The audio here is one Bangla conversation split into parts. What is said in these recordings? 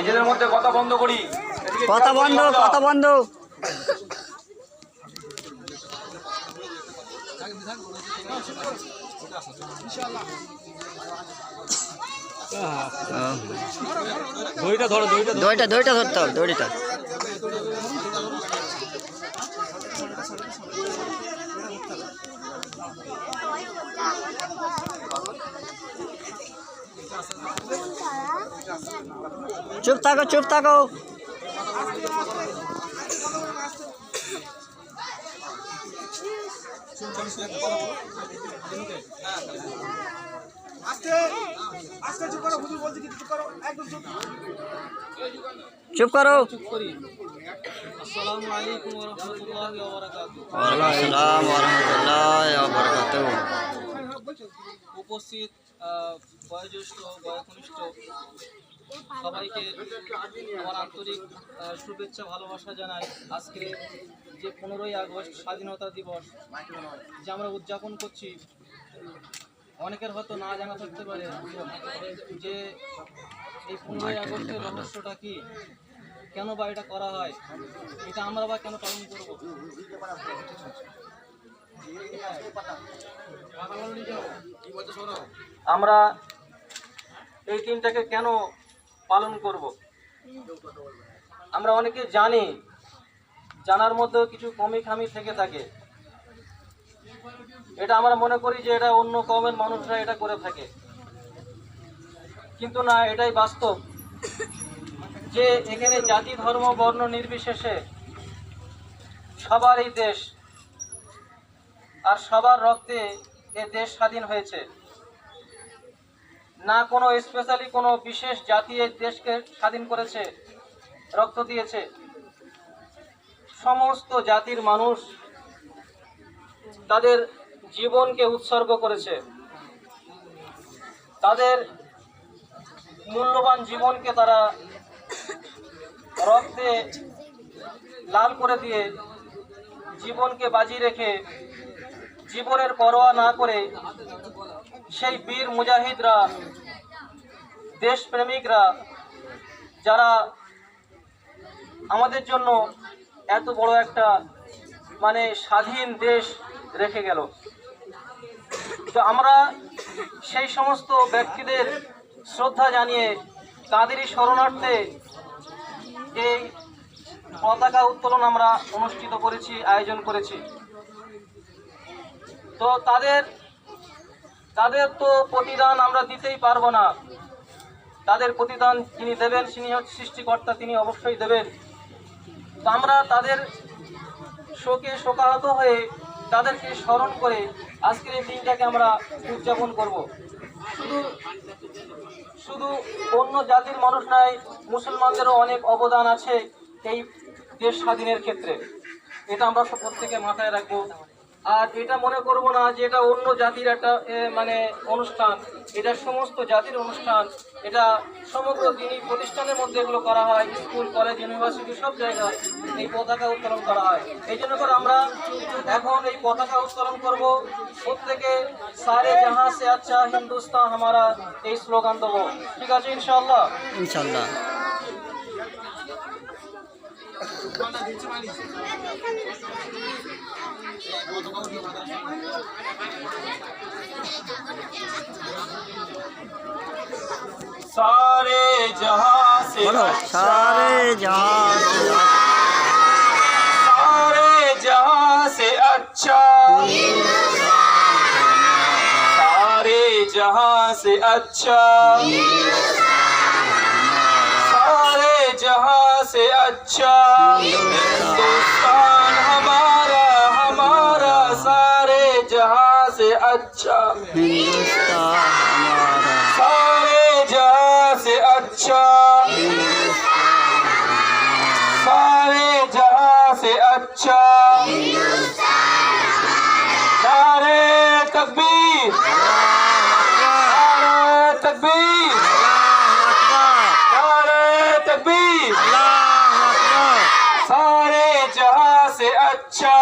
নিজেদের মধ্যে কথা বন্ধ করি। কথা বন্ধ কথা। বন্ধ। দইটা ধরো দইটা দড়িটা দড়িটা ধরতে হবে দড়িটা চুপ থাকো চুপ থাকো। চুপ করো। আসসালামু আলাইকুম ওয়া রাহমাতুল্লাহি ওয়া বারাকাতুহু। আসসালাম রহমতুল্লাহ বরকাত উপস্থিত বয়োজ্যেষ্ঠ বয়োকনিষ্ঠ সবাইকে আমার আন্তরিক শুভেচ্ছা ভালোবাসা জানাই। আজকে যে পনেরোই আগস্ট স্বাধীনতা দিবস যে আমরা উদযাপন করছি অনেকের হয়তো না জানা থাকতে পারে যে এই পনেরোই আগস্টের রহস্যটা কি? কেন বা এটা করা হয়? এটা আমরা বা কেন পালন করব? আমরা এই দিনটাকে কেন পালন করব? আমরা অনেকে জানি, জানার মধ্যেও কিছু কমি খামি থেকে থাকে। এটা আমরা মনে করি যে এটা অন্য কমের মানুষরা এটা করে থাকে। কিন্তু না, এটাই বাস্তব। যে এখানে জাতি, ধর্ম, বর্ণ নির্বিশেষে সবার এই দেশ আর সবার রক্তে এ দেশ স্বাধীন হয়েছে। না কোনো স্পেশালি কোনো বিশেষ জাতি এই দেশকে স্বাধীন করেছে, রক্ত দিয়েছে। সমস্ত জাতির মানুষ তাদের জীবনকে উৎসর্গ করেছে। তাদের মূল্যবান জীবনকে তারা রক্তে লাল করে দিয়ে জীবনকে বাজি রেখে জীবনের পরোয়া না করে সেই বীর মুজাহিদরা, দেশপ্রেমিকরা, যারা আমাদের জন্য এত বড় একটা মানে স্বাধীন দেশ রেখে গেল। তো আমরা সেই সমস্ত ব্যক্তিদের শ্রদ্ধা জানিয়ে তাদেরই শরণার্থে এই পতাকা উত্তোলন আমরা অনুষ্ঠিত করেছি, আয়োজন করেছি। তো তাদের তাদের তো প্রতিদান আমরা দিতেই পারব না। তাদের প্রতিদান তিনি দেবেন তিনি হচ্ছে সৃষ্টিকর্তা, তিনি অবশ্যই দেবেন। তো আমরা তাদের শোকে শোকাহত হয়ে তাদেরকে স্মরণ করে আজকের এই দিনটাকে আমরা উদযাপন করব। শুধু শুধু অন্য জাতির মানুষ নয়, মুসলমানদেরও অনেক অবদান আছে এই দেশ স্বাধীনের ক্ষেত্রে। এটা আমরা প্রত্যেকে মাথায় রাখব। আর এটা মনে করব না যে এটা অন্য জাতির একটা এ, মানে অনুষ্ঠান। এটা সমস্ত জাতির অনুষ্ঠান। এটা সমগ্র দিনই প্রতিষ্ঠানের মধ্যে এগুলো করা হয়। স্কুল কলেজ ইউনিভার্সিটি সব জায়গায় এই পতাকা উত্তোলন করা হয়। এই জন্য করে আমরা এখন এই পতাকা উত্তোলন করব। প্রত্যেকে সারে জাহাঁ সে আচ্ছা হিন্দুস্তান হামারা এই স্লোগান দেবো। ঠিক আছে ইনশাল্লাহ ইনশাল্লাহ सारे जहाँ से अच्छा। सारे जहाँ सारे जहाँ से अच्छा। सारे जहाँ से अच्छा। सारे जहाँ से अच्छा। जहाँ से अच्छा हिंदुस्तान हमारा सारे जहाँ से अच्छा सारे जहाँ से अच्छा नारे तकबीर नारे तकबीर नारे तकबीर सारे जहाँ से अच्छा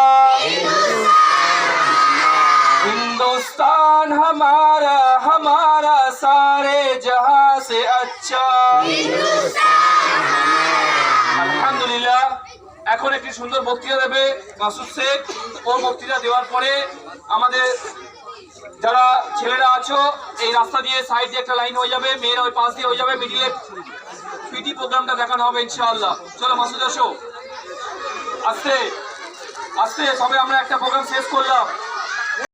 हिंदुस्तान हमारा हमारा सारे जहां से अच्छा এখন একটি সুন্দর বক্তৃতা দেবে মাসুদ শেখ ও বক্তৃতা দেওয়ার পরে আমাদের যারা ছেলেরা আছো এই রাস্তা দিয়ে সাইড দিয়ে একটা লাইন হয়ে যাবে মেয়েরা ওই পাশ দিয়ে হয়ে যাবে মিডিলে পিটি প্রোগ্রামটা দেখানো হবে ইনশাআল্লাহ চলো মাসুদ আসো আস্তে আস্তে সবে আমরা একটা প্রোগ্রাম শেষ করলাম